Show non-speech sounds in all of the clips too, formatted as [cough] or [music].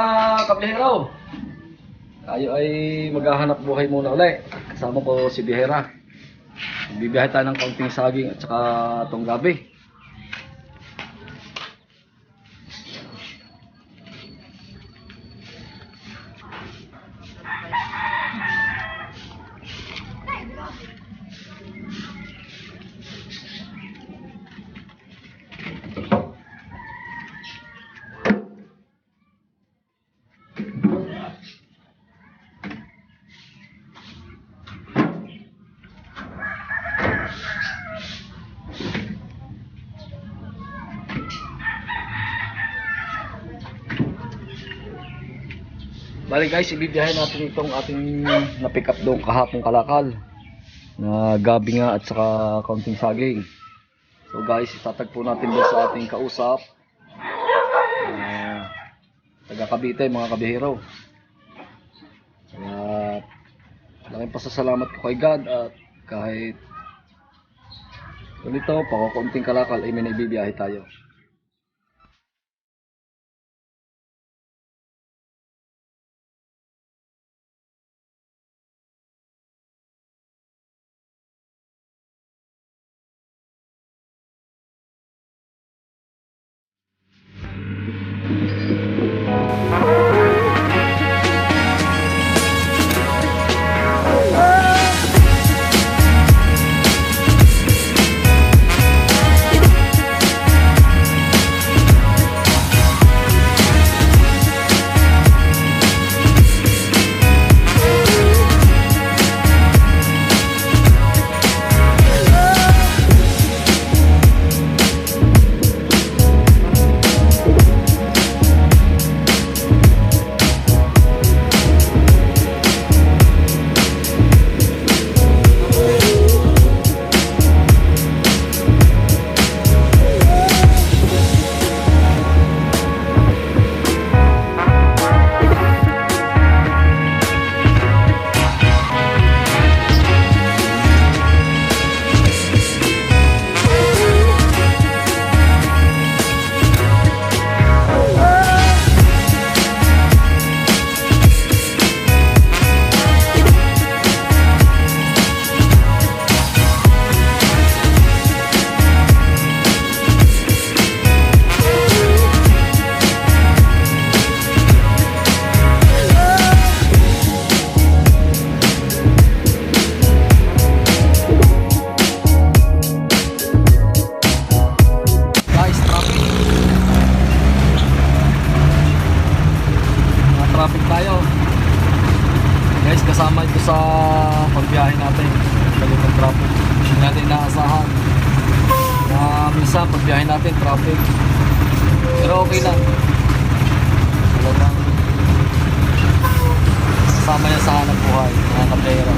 Mga kablihero! Tayo ay maghahanap buhay muna uli. Kasama ko si Bihera. Bibiyahe tayo ng kaunting saging at saka itong gabi. Bali guys, ibibiyahe natin itong ating na-pick up doon kahapong kalakal. Na gabi nga at saka kaunting saging. So guys, itatagpo natin doon sa ating kausap. Uh, taga Cavite, mga kabihero. Kaya, laking pasasalamat ko kay God at kahit ganito, pakukunting kalakal ay may naibibiyahe tayo. Minsan pagbiyahe natin, traffic. Pero okay lang. Talagang kasama yan sa hanap buhay, mga kapera.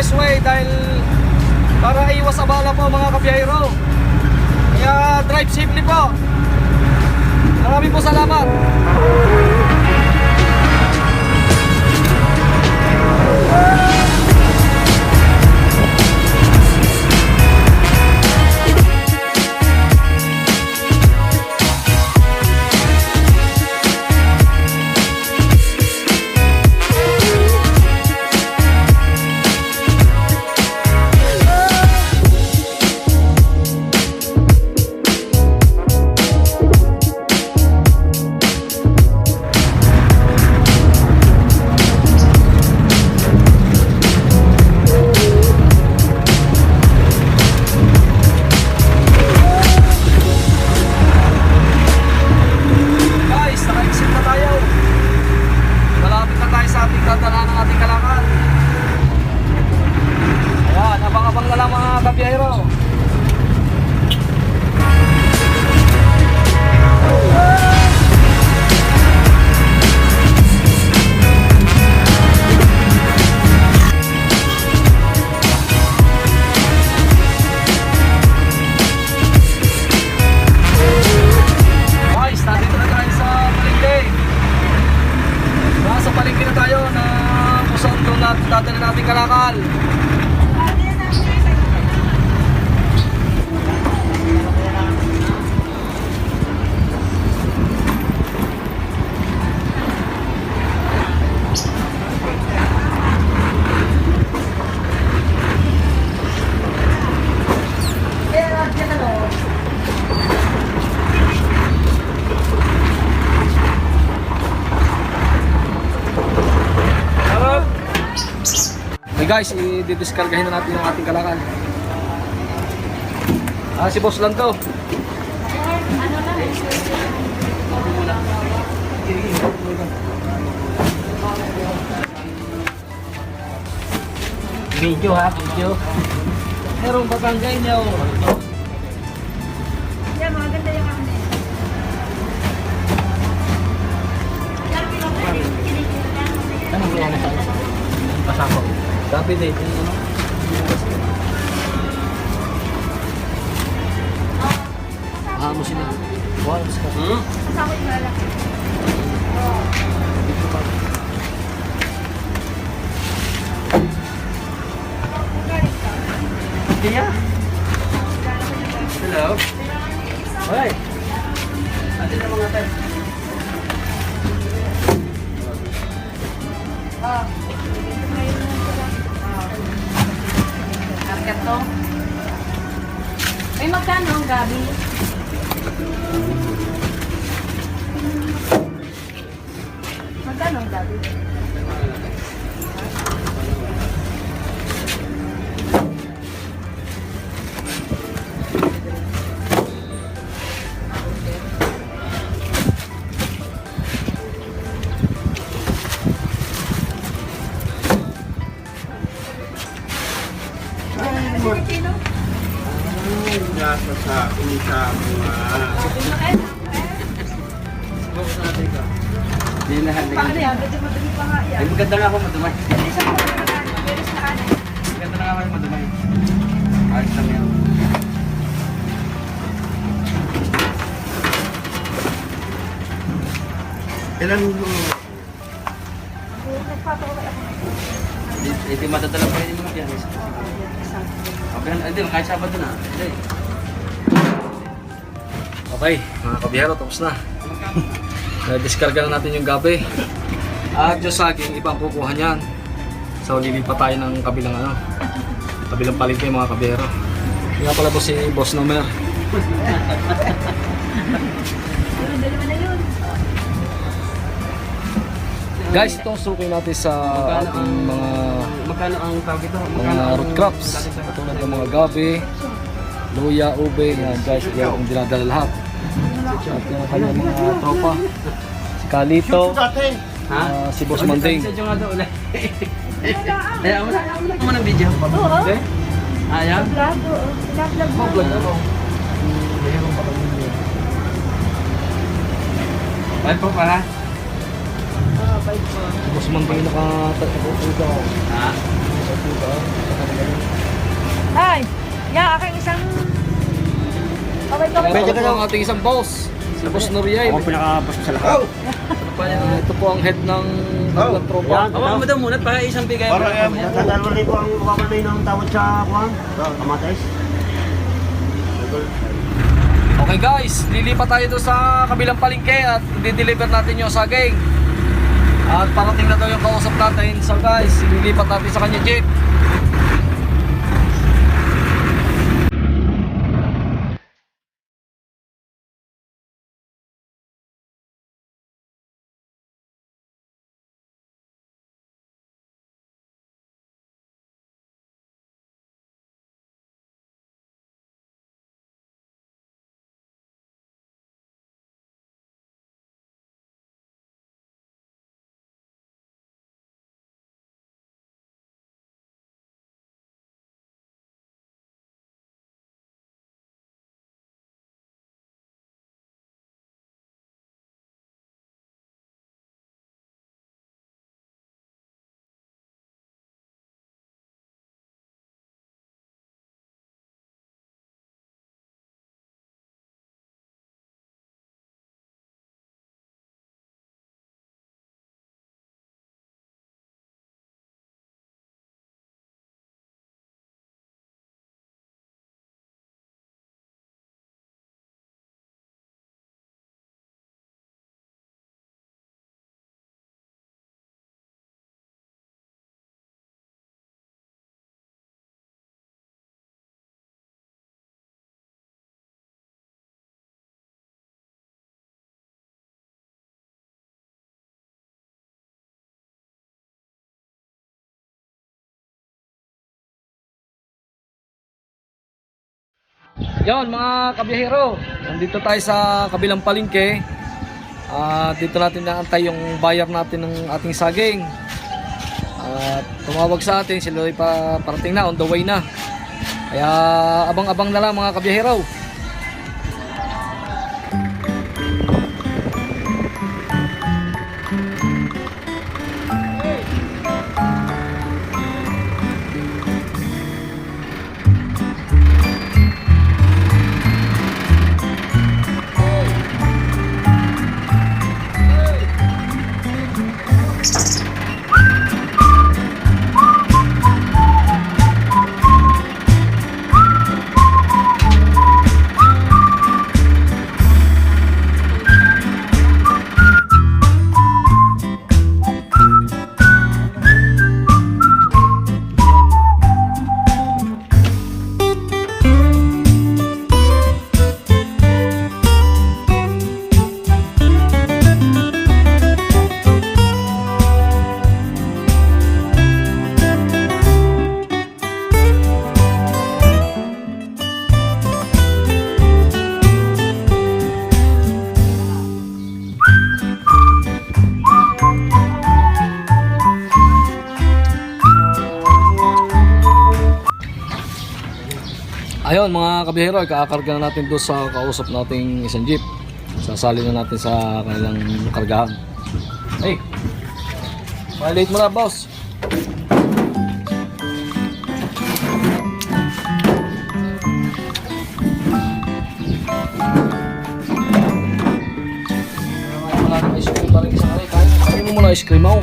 Expressway dahil para iwas abala po mga kabiyahero. Kaya drive safely po. Maraming po salamat. Guys, kalakal. Guys, i-discargahin na natin ang ating kalakal. Ah, si boss lang to. Video ha, video. Merong batanggay niya oh. Yan, maganda yung ano. Ano ba yan? Pasako. Dati din. Ano? Ah, mo sila. Mas ka. Hmm? Kasama yung lalaki. Dia. Hello. Hoy. Ate na mga tay. Market to. May magkano ang gabi? Magkano ang gabi? Nasa sa unisa mga Hindi na nga yan. Ay, maganda nga ako madumay. Hindi sa? Maganda na nga ako madumay. Ayos lang yan. ilan ako. Hindi, hindi madadala pa rin yung mga biyahe. Okay, hindi, kahit Sabado na. Okay, mga kabiyero, tapos na. [laughs] Na-discarga na natin yung gabi. At yung saging, ibang kukuha niyan. So, lilit pa tayo ng kabilang ano, kabilang palengke mga kabiyero. Yung nga pala po si Boss Nomer. Pero dali mo na yun. Guys, itong suki natin sa ating mga Magkano ang tawag ito? mga root crops. Katulad ng mga gabi, luya, ube, yan guys, yan ang dinadala lahat. At yung kanyang mga tropa. Si Kalito, Ha? ah, si Boss Manding. Sadyo nga daw ulit. Ayaw mo na, ayaw mo na video. Oo. Okay? Ayaw? Vlog, oo. Vlog, vlog mo. Vlog ako. Mayroon pa kami. Bakit po pala? Tapos man kayo nakatapupuga ako. Ha? Nakatapuga. Ay! Ya, aking isang... Kaway, kaway. Medyo ka ang ating isang boss. Si Boss Noriel. Ako pinaka-boss sa lahat. Yan? ito po ang head ng Baglang Tropa. Awa mo daw muna para isang bigay. Para. Tatalo rin po ang kakamay ng tawad sa kuhan. Kamates. Okay guys, lilipat tayo doon sa kabilang palengke at di-deliver natin yung saging. At parating na daw yung kausap natin. So guys, lilipat natin sa kanya jeep. Yon mga kabiyahero, nandito tayo sa kabilang palengke. At dito natin naantay yung buyer natin ng ating saging. At tumawag sa atin, sila ay pa, parating na, on the way na. Kaya abang-abang na lang mga kabiyahero. Ayun mga kabihero, kakakarga na natin doon sa kausap nating isang jeep. Sasali na natin sa kanilang kargahan. Hey! Malate mo na boss! Wala na ice cream pa rin isang kare. Kain mo muna ice cream ako.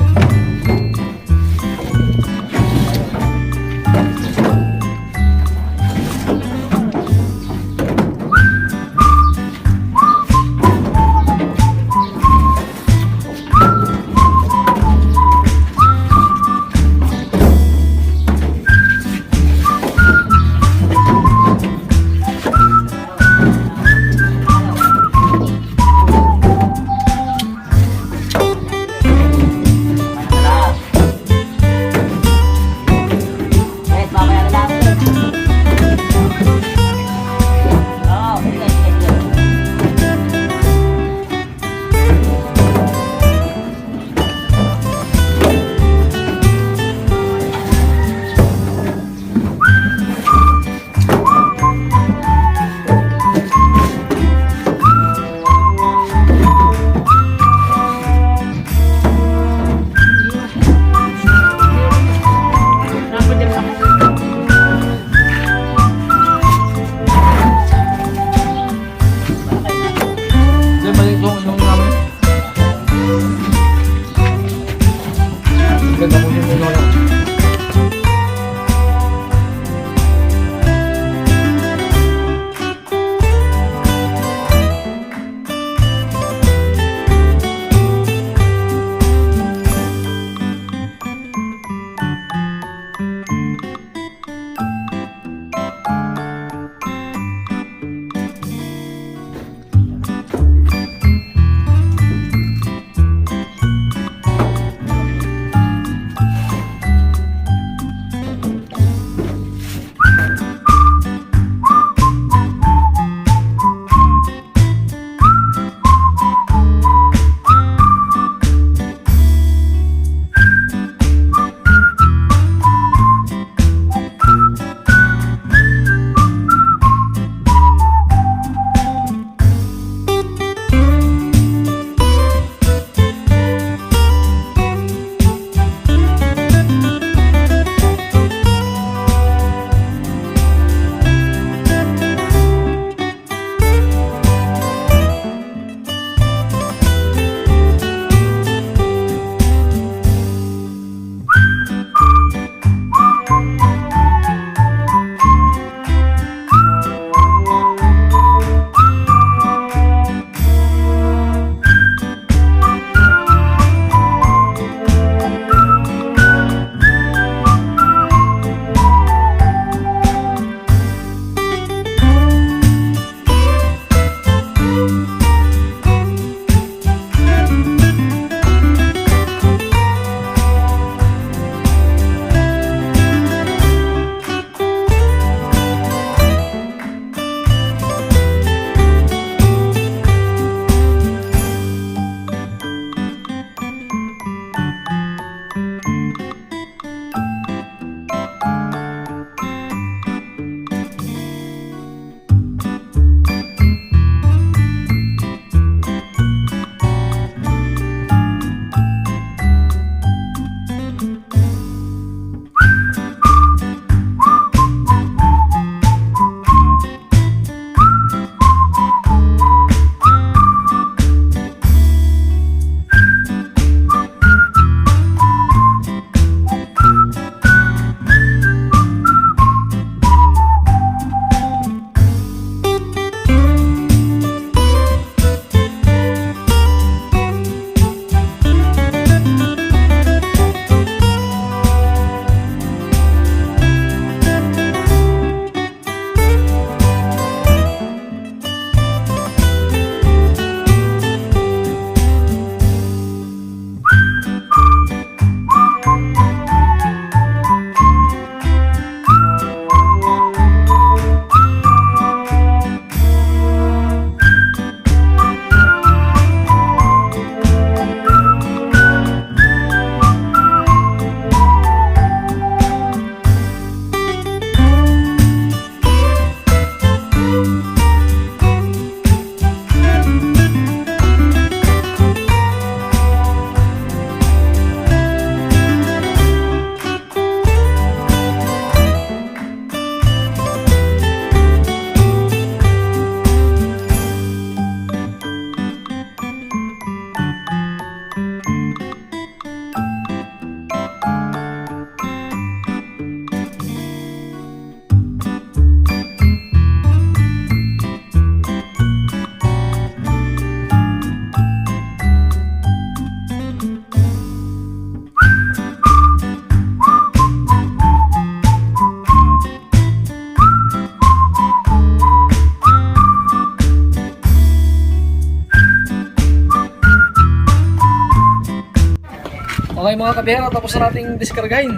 Mga kabihera, tapos na nating diskargahin.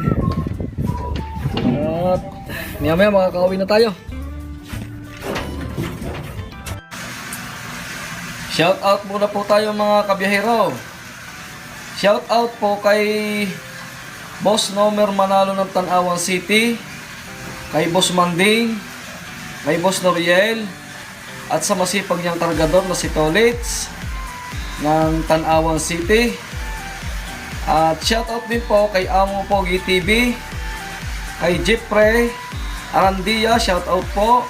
At maya maya makakauwi na tayo. Shout out muna po tayo mga kabiyahero. Shout out po kay Boss Nomer Manalo ng Tanawan City, kay Boss Manding, kay Boss Noriel, at sa masipag niyang kargador na si Tolitz ng Tanawan City. At shout out din po kay Amo Pogi TV, kay Jeffrey Arandia, shout out po.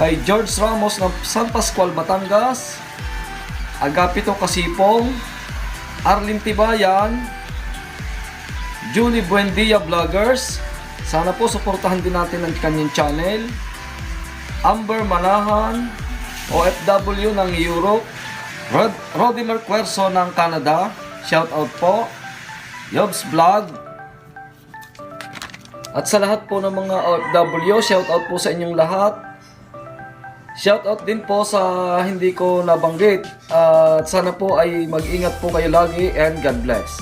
Kay George Ramos ng San Pascual, Batangas. Agapito Kasipong, Arlene Tibayan, Julie Buendia Vloggers. Sana po suportahan din natin ang kanyang channel. Amber Manahan, OFW ng Europe. Rod Rodimer Querso ng Canada. Shout out po. Yobs Vlog. At sa lahat po ng mga OFW, shout out po sa inyong lahat. Shoutout din po sa hindi ko nabanggit. At sana po ay mag-ingat po kayo lagi and God bless.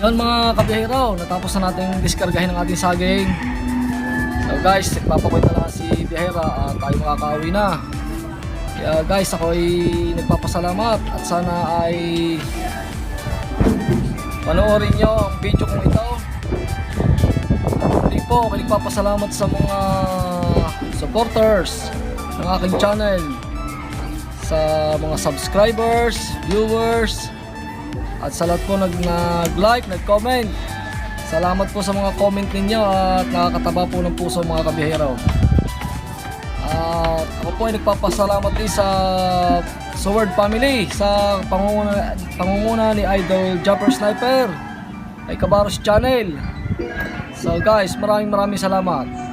Yun mga kabihero, natapos na natin diskargahin ang ating saging. So guys, nagpapakwenta na si Bihera at tayo makakauwi na. Kaya guys, ako ay nagpapasalamat at sana ay panoorin nyo ang video kong ito. Muli po, ako nagpapasalamat sa mga supporters ng aking channel sa mga subscribers, viewers at sa lahat po nag nag-like, nag-comment salamat po sa mga comment ninyo at nakakataba po ng puso mga kabihero at ako po ay nagpapasalamat din sa Sword Family sa pangunguna, pangunguna ni Idol Jumper Sniper kay Kabaros Channel so guys maraming maraming salamat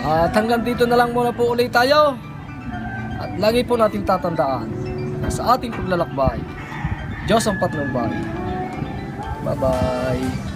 at hanggang dito na lang muna po ulit tayo. At lagi po natin tatandaan na sa ating paglalakbay, Diyos ang patnubay. Bye-bye.